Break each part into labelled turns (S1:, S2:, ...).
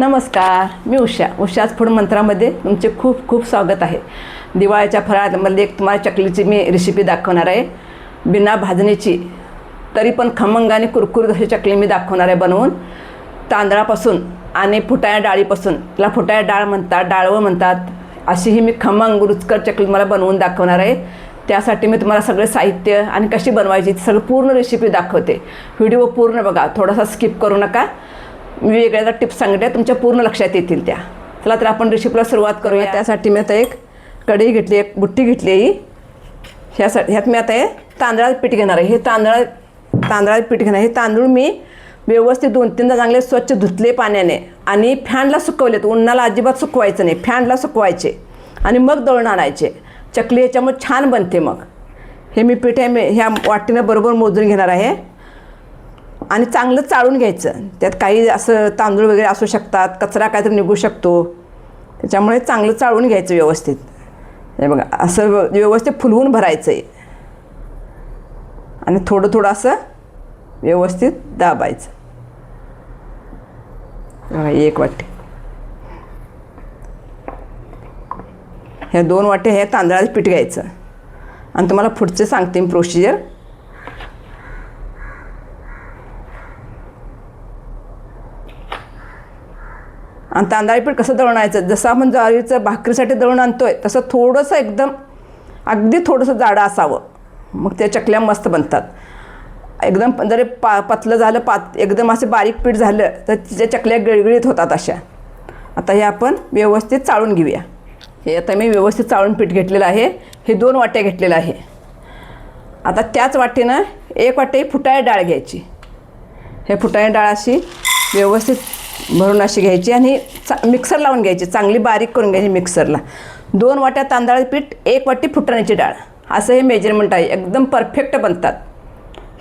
S1: नमस्कार मी उषा. उषाच फूड मंत्रामध्ये तुमचे खूप खूप स्वागत आहे. दिवाळीच्या फराळामध्ये एक तुम्हाला चकलीची मी रेसिपी दाखवणार आहे. बिना भाजणीची तरी पण खमंग आणि कुरकुरीत अशी चकली मी दाखवणार आहे बनवून. तांदळापासून आणि फुटाळ्या डाळीपासून तिला फुटाळ्या डाळ म्हणतात डाळवं म्हणतात अशी ही मी खमंग रुचकर चकली मला बनवून दाखवणार आहे. त्यासाठी मी तुम्हाला सगळे साहित्य आणि कशी बनवायची सगळं पूर्ण रेसिपी दाखवते. व्हिडिओ पूर्ण बघा थोडासा स्किप करू नका. वेगळ्या टिप्स सांगितल्या तुमच्या पूर्ण लक्षात येतील त्या. चला तर आपण रेसिपीला सुरुवात करूया. त्यासाठी मी आता एक कढई घेतली एक बुट्टी घेतली आहे. ह्यासाठी ह्यात मी आता हे तांदळाचं पीठ घेणार आहे. हे तांदळा तांदळाचं पीठ घेणार आहे. हे तांदूळ मी व्यवस्थित दोन तीनदा चांगले स्वच्छ धुतले पाण्याने आणि फॅनला सुकवलेत. उन्हाला अजिबात सुकवायचं नाही. फॅनला सुकवायचे आणि मग दळून आणायचे. चकली ह्याच्यामुळे छान बनते मग. हे मी पीठ आहे मी ह्या वाटीनं बरोबर मोजून घेणार आहे. आणि चांगलं चाळून घ्यायचं. त्यात काही असं तांदूळ वगैरे असू शकतात कचरा काहीतरी निघू शकतो. त्याच्यामुळे चांगलं चाळून घ्यायचं व्यवस्थित. हे बघा असं व्यवस्थित फुलवून भरायचं आहे आणि थोडं थोडं असं व्यवस्थित दाबायचं. एक वाटी. ह्या दोन वाटे हे तांदळाचं पीठ घ्यायचं. आणि तुम्हाला पुढचे सांगते मी प्रोसिजर. आणि तांदळी पीठ कसं दळणायचं आणायचं? जसं आपण ज्वारीचं भाकरीसाठी दळून आहे तसं थोडंसं एकदम अगदी थोडंसं जाडं असावं. मग त्या चकल्या मस्त बनतात. एकदम जरी पा पतलं झालं पात एकदम असे बारीक पीठ झालं तर तिच्या चकल्या गळगळीत होतात अशा. आता हे आपण व्यवस्थित चाळून घेऊया. हे आता मी व्यवस्थित चाळून पीठ घेतलेलं आहे. हे दोन वाट्या घेतलेलं आहे. आता त्याच वाटेनं एक वाटी फुटाळी डाळ घ्यायची. हे फुटाळी डाळ अशी व्यवस्थित भरून अशी घ्यायची आणि चा मिक्सर लावून घ्यायची. चांगली बारीक करून घ्यायची मिक्सरला दोन वाट्या तांदळाचे पीठ एक वाटी फुटाण्याची डाळ. असं हे मेजरमेंट आहे. एकदम परफेक्ट बनतात.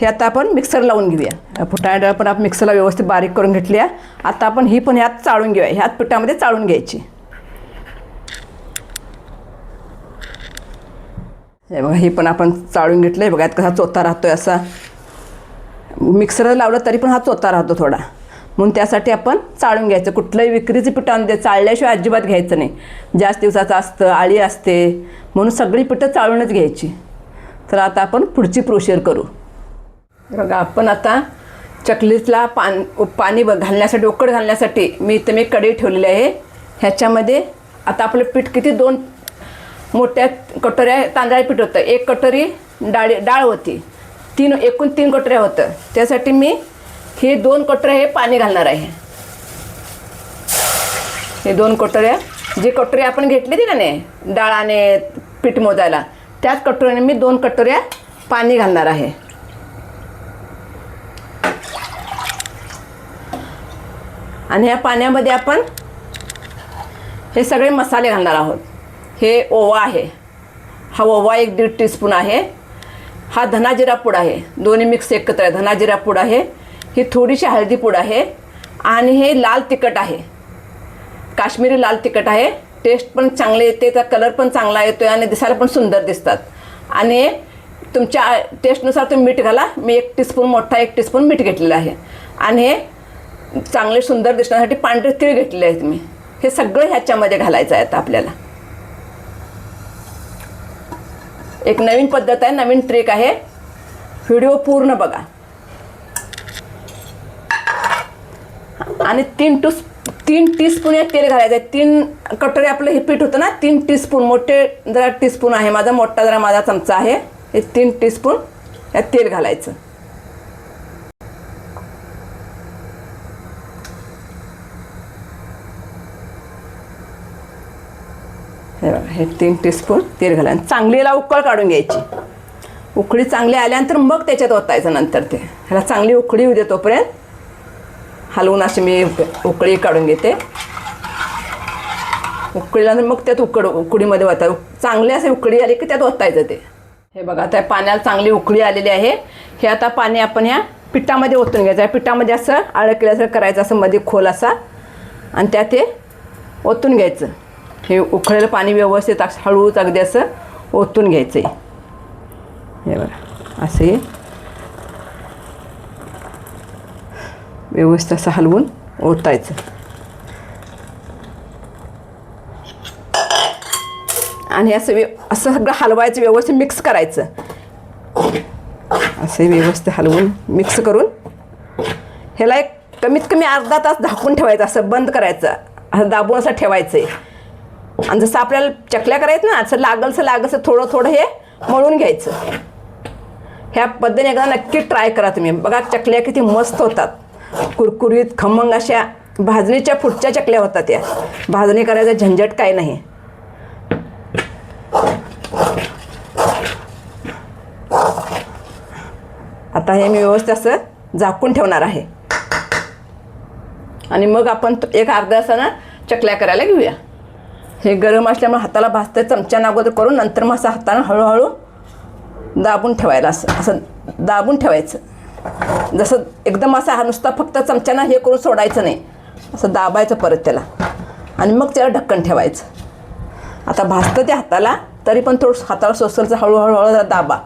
S1: हे आता आपण मिक्सर लावून घेऊया. फुटाण्या डाळ पण आपण मिक्सरला व्यवस्थित बारीक करून घेतली आहे आता आपण ही पण ह्यात चाळून घेऊया. ह्यात पिठामध्ये चाळून घ्यायची. हे बघा ही पण आपण चाळून घेतलं आहे बघा यात कसा चोथा राहतो आहे असा. मिक्सरला लावलं तरी पण हा चोथा राहतो थोडा. म्हणून त्यासाठी आपण चाळून घ्यायचं. कुठलंही विक्रीचं पिठं आणते चाळल्याशिवाय अजिबात घ्यायचं नाही. जास्त दिवसाचं असतं आळी असते. म्हणून सगळी पिठं चाळूनच घ्यायची. तर आता आपण पुढची प्रोसिजर करू. बघा आपण आता चकलीतला पान पाणी ब- घालण्यासाठी उकड घालण्यासाठी मी इथं मी कढई ठेवलेली आहे. ह्याच्यामध्ये आता आपलं पीठ किती दोन मोठ्या कटोऱ्या तांदळाचं पीठ होतं. एक कटोरी डाळी डाळ होती. तीन एकूण तीन कटोऱ्या होतं. त्यासाठी मी हे दोन कटोरे हे पाणी घालणार आहे. हे दोन कटोऱ्या जी कटोरी आपण घेतली ती का नाही? डाळ आणि पीठ मोजायला. त्याच कटोऱ्याने मी दोन कटोऱ्या पाणी घालणार आहे. आणि ह्या पाण्यामध्ये आपण हे सगळे मसाले घालणार आहोत. हे ओवा आहे. हा ओवा एक दीड टीस्पून आहे. हा धनाजिरा पूड आहे. दोन्ही मिक्स एकत्र आहे. धनाजिरा पूड आहे. ही थोडीशी हळदी पूड आहे आणि हे लाल तिखट आहे. काश्मीरी लाल तिखट आहे. टेस्ट पण चांगले येते त्याचा कलर पण चांगला येतो आहे आणि दिसायला पण सुंदर दिसतात. आणि तुमच्या टेस्टनुसार तुम्ही मीठ घाला. मी एक टीस्पून मोठा एक टीस्पून मीठ घेतलेलं आहे. आणि हे चांगले सुंदर दिसण्यासाठी पांढरे तीळ घेतलेले आहेत मी हे सगळं ह्याच्यामध्ये घालायचं आहे आता आपल्याला. एक नवीन पद्धत आहे नवीन ट्रिक आहे. व्हिडिओ पूर्ण बघा. आणि तीन टू तीन टीस्पून या तेल घालायचं आहे. तीन कटोरे आपलं हे पीठ होतं ना तीन टीस्पून मोठे जरा टीस्पून आहे माझा मोठा जरा माझा चमचा आहे. हे तीन टीस्पून यात तेल घालायचं. हे बघा हे तीन टीस्पून तेल घालायचं आणि चांगली याला उकळ काढून घ्यायची. उकळी चांगली आल्यानंतर मग त्याच्यात ओतायचं नंतर ते. ह्याला चांगली उकळी होऊ दे तोपर्यंत. हलवून अशी मी उकळी काढून घेते. उकळीला मग त्यात उकड उकडीमध्ये ओता चांगली असे उकळी आली की त्यात ओतायचं ते हे बघा त्या पाण्याला चांगली उकळी आलेली आहे. हे आता पाणी आपण ह्या पिठामध्ये ओतून घ्यायचं आहे. पिठामध्ये असं आळं करायचं असं मध्ये खोल असा. आणि त्यात हे ओतून घ्यायचं. हे उकळलेलं पाणी व्यवस्थित असं हळूच अगदी असं ओतून घ्यायचं आहे हे बघा असं व्यवस्थित असं हलवून ओतायचं. आणि असं व्य असं सगळं हलवायचं व्यवस्थित मिक्स करायचं. असे व्यवस्थित हलवून मिक्स करून ह्याला एक कमीत कमी अर्धा तास झाकून ठेवायचं असं बंद करायचं. असं दाबून असं ठेवायचं आहे आणि जसं आपल्याला चकल्या करायचं ना असं लागलचं लागलचं थोडं थोडं हे मळून घ्यायचं. ह्या पद्धतीने एकदा नक्की ट्राय करा तुम्ही. बघा चकल्या किती मस्त होतात. कुरकुरीत खमंग अशा भाजणीच्या पुढच्या चकल्या होतात त्या भाजणी करायचं झंझट काय नाही. आता हे मी व्यवस्थित असं झाकून ठेवणार आहे. आणि मग आपण एक अर्धा असताना चकल्या करायला घेऊया. हे गरम असल्यामुळे हाताला भाजतं चमच्यानं अगोदर करून नंतर मग असं हातानं हळूहळू दाबून ठेवायला असं असं दाबून ठेवायचं. जसं एकदम असा हा नुसता फक्त चमच्यानं हे करून सोडायचं नाही. असं दाबायचं परत त्याला. आणि मग त्याला ढक्कन ठेवायचं. आता भाजतं ते हाताला तरी पण थोडं हाताला सोसलचं हळूहळू हळू दाबा.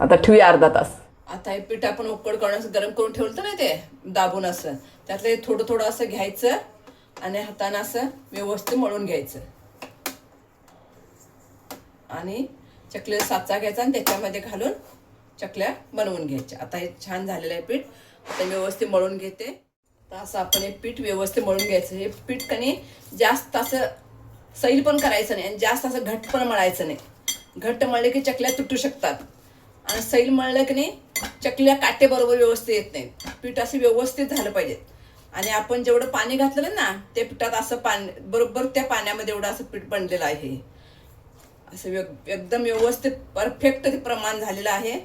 S1: आता ठेवूया अर्धा तास. आता हे पीठ आपण उकड करून असं गरम करून ठेवलं तर ना ते दाबून असं. त्यातलं थोडं थोडं असं घ्यायचं आणि हातानं असं व्यवस्थित मळून घ्यायचं. आणि चकल्या साचा घ्यायचा आणि त्याच्यामध्ये घालून चकल्या बनवून घ्यायच्या. आता हे छान झालेलं आहे पीठ. आता व्यवस्थित मळून घेते. तर असं आपण हे पीठ व्यवस्थित मळून घ्यायचं. हे पीठ कणी जास्त असं सैल पण करायचं नाही आणि जास्त असं घट्ट पण मळायचं नाही. घट्ट मळले की चकल्या तुटू शकतात. आणि सैल मळलं की नाही चकल्या काटेबरोबर व्यवस्थित येत नाहीत. पीठ असं व्यवस्थित झालं पाहिजे. आणि आपण जेवढं पाणी घातलं ना ते पिठात असं पाणी बरोबर त्या पाण्यामध्ये एवढं असं पीठ बनलेलं आहे. असं एकदम व्यवस्थित परफेक्ट ते प्रमाण झालेलं आहे.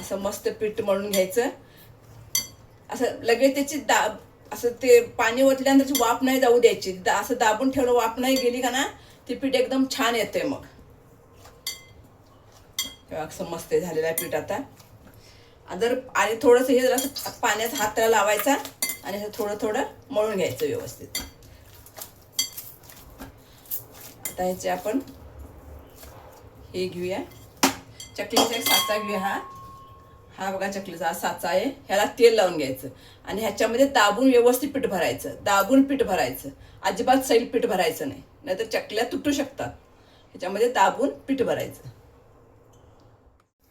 S1: असं मस्त पीठ मळून घ्यायचं. असं लगेच त्याची दाब असं ते पाणी ओतल्यानंतर त्याची वाफ नाही जाऊ द्यायची दा- असं दाबून ठेवलं वाफ नाही गेली का ना ते पीठ एकदम छान येतंय मग. असं मस्त झालेलं आहे पीठ आता. जर आणि थोडंसं हे जरा पाण्यात हात त्याला लावायचा आणि असं थोडं थोडं मळून घ्यायचं व्यवस्थित. आता ह्याचे आपण. हे घेऊया. चकलीचा एक साचा घेऊया हा. हा बघा चकलीचा हा साचा आहे. ह्याला तेल लावून घ्यायचं. आणि ह्याच्यामध्ये दाबून व्यवस्थित पीठ भरायचं. दाबून पीठ भरायचं. अजिबात सैल पीठ भरायचं नाही. नाहीतर चकल्या तुटू शकतात. ह्याच्यामध्ये दाबून पीठ भरायचं.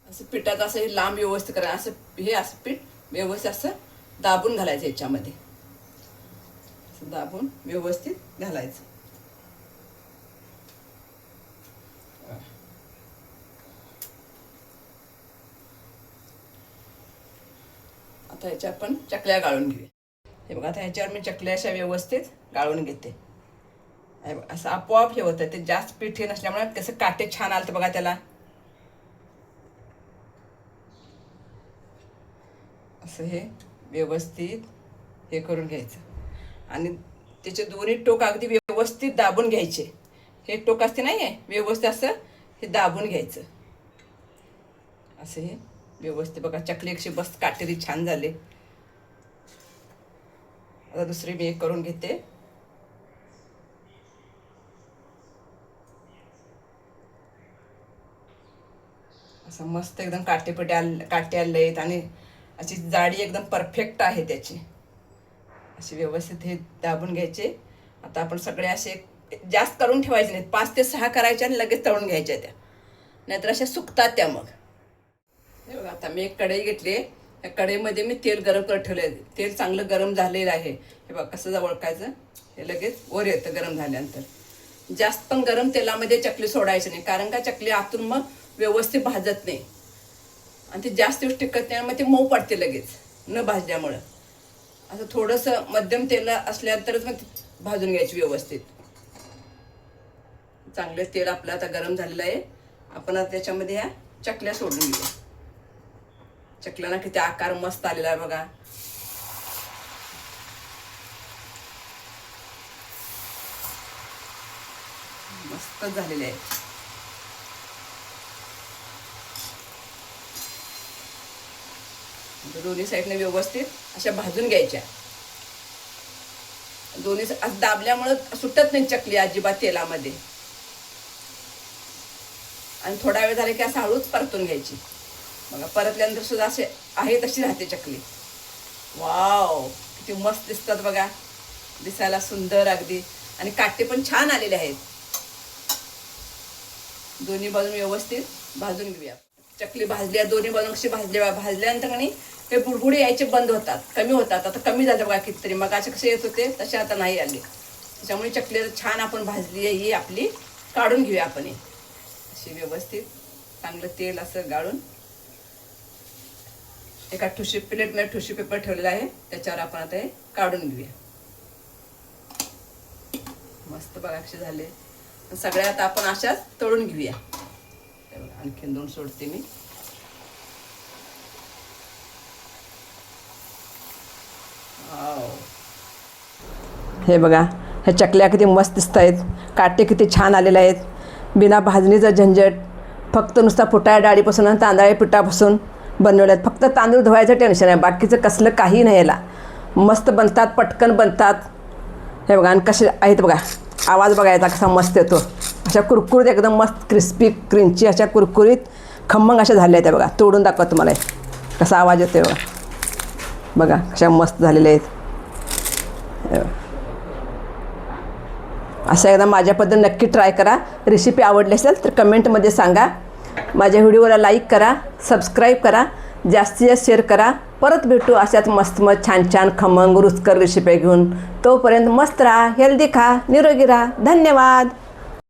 S1: असं पिठात असं हे लांब व्यवस्थित करायचं असं हे असं पीठ व्यवस्थित असं दाबून घालायचं ह्याच्यामध्ये. असं दाबून व्यवस्थित घालायचं. आता ह्याच्या आपण चकल्या गाळून घेऊया. हे बघा आता ह्याच्यावर मी चकल्या अशा व्यवस्थित गाळून घेते. हे असं आपोआप हे होतं ते जास्त पीठ हे नसल्यामुळे कसं काटे छान आलं बघा त्याला. असं हे व्यवस्थित हे करून घ्यायचं. आणि त्याचे दोन्ही टोक अगदी व्यवस्थित दाबून घ्यायचे. हे टोक असते नाही आहे व्यवस्थित असं हे दाबून घ्यायचं. असं हे. व्यवस्थित. बघा चकली अशी बस काटेरी छान झाले. आता दुसरी मी एक करून घेते. असं मस्त एकदम काटेपटे आल काटे आले आहेत आणि अशी जाडी एकदम परफेक्ट आहे त्याची. अशी व्यवस्थित हे दाबून घ्यायचे. आता आपण सगळे असे जास्त करून ठेवायचे नाहीत. पाच ते सहा करायच्या आणि लगेच तळून घ्यायच्या त्या. नाहीतर अशा सुकतात त्या मग. हे बघा आता मी एक कढई घेतली. या कढईमध्ये मी तेल गरम करत ठेवले तेल चांगलं गरम झालेलं आहे. हे बघा कसं ओळखायचं? हे लगेच वर येतं गरम झाल्यानंतर. जास्त पण गरम तेलामध्ये चकली सोडायची नाही कारण का चकली आतून मग व्यवस्थित भाजत नाही. आणि ते जास्त दिवस टिकत नाही मग ते मऊ पडते लगेच न भाजल्यामुळं. असं थोडंसं मध्यम तेल असल्यानंतरच मग भाजून घ्यायची व्यवस्थित. चांगलं तेल आपलं आता गरम झालेलं आहे. आपण आता त्याच्यामध्ये ह्या चकल्या सोडून घेऊ चकल्याला किती आकार मस्त आलेला आहे बघा. मस्त झालेले आहे. दोन्ही साईडने व्यवस्थित अशा भाजून घ्यायच्या. दोन्ही दाबल्यामुळं सुटत नाही चकली अजिबात तेलामध्ये. आणि थोडा वेळ झाला की असं हळूच परतून घ्यायची. बघा परतल्यानंतर सुद्धा असे आहे तशी राहते चकली. वाव किती मस्त दिसतात बघा. दिसायला सुंदर अगदी. आणि काटे पण छान आलेले आहेत. दोन्ही बाजून व्यवस्थित भाजून घेऊया. चकली भाजल्या दोन्ही बाजून कशी भाजल्या भाजल्यानंतर आणि हे बुडबुडे यायचे बंद होतात कमी होतात. आता कमी झालं बघा कितीतरी. मग असे कसे येत होते तसे आता नाही आले. त्याच्यामुळे चकली छान आपण भाजली आहे ही आपली. काढून घेऊया आपण ही. अशी व्यवस्थित चांगलं तेल असं गाळून एका ठुशी प्लेटमध्ये ठुशी पेपर ठेवलेला आहे. त्याच्यावर आपण आता हे काढून घेऊया. मस्त बघा झाले. सगळ्या आता आपण अशाच तळून घेऊया. आणखीन दोन सोडते मी. हे बघा ह्या चकल्या किती मस्त दिसत आहेत. काटे किती छान आलेले आहेत. बिना भाजणीचं झंझट. फक्त नुसता फुटाळ्या डाळीपासून आणि तांदळ्या पिठापासून. बनवल्यात. फक्त तांदूळ धुवायचं टेन्शन आहे. बाकीचं कसलं काही नाही याला. मस्त बनतात पटकन बनतात. हे बघा आणि कसे आहेत बघा. आवाज बघायचा कसा मस्त येतो. अशा कुरकुरीत एकदम मस्त क्रिस्पी क्रिंची अशा कुरकुरीत खम्मंग अशा झाल्या आहेत बघा. तोडून दाखवा तुम्हाला कसा आवाज येतो बघा. बघा कशा मस्त झालेल्या आहेत. असं एकदा माझ्या पद्धतीने नक्की ट्राय करा. रेसिपी आवडली असेल तर कमेंटमध्ये सांगा. माझ्या व्हिडिओला लाईक करा. सबस्क्राईब करा जास्तीत जास्त शेअर करा. परत भेटू अशाच मस्त मस्त छान छान खमंग रुचकर रेसिपी घेऊन. तोपर्यंत मस्त राहा हेल्दी खा निरोगी राहा. धन्यवाद.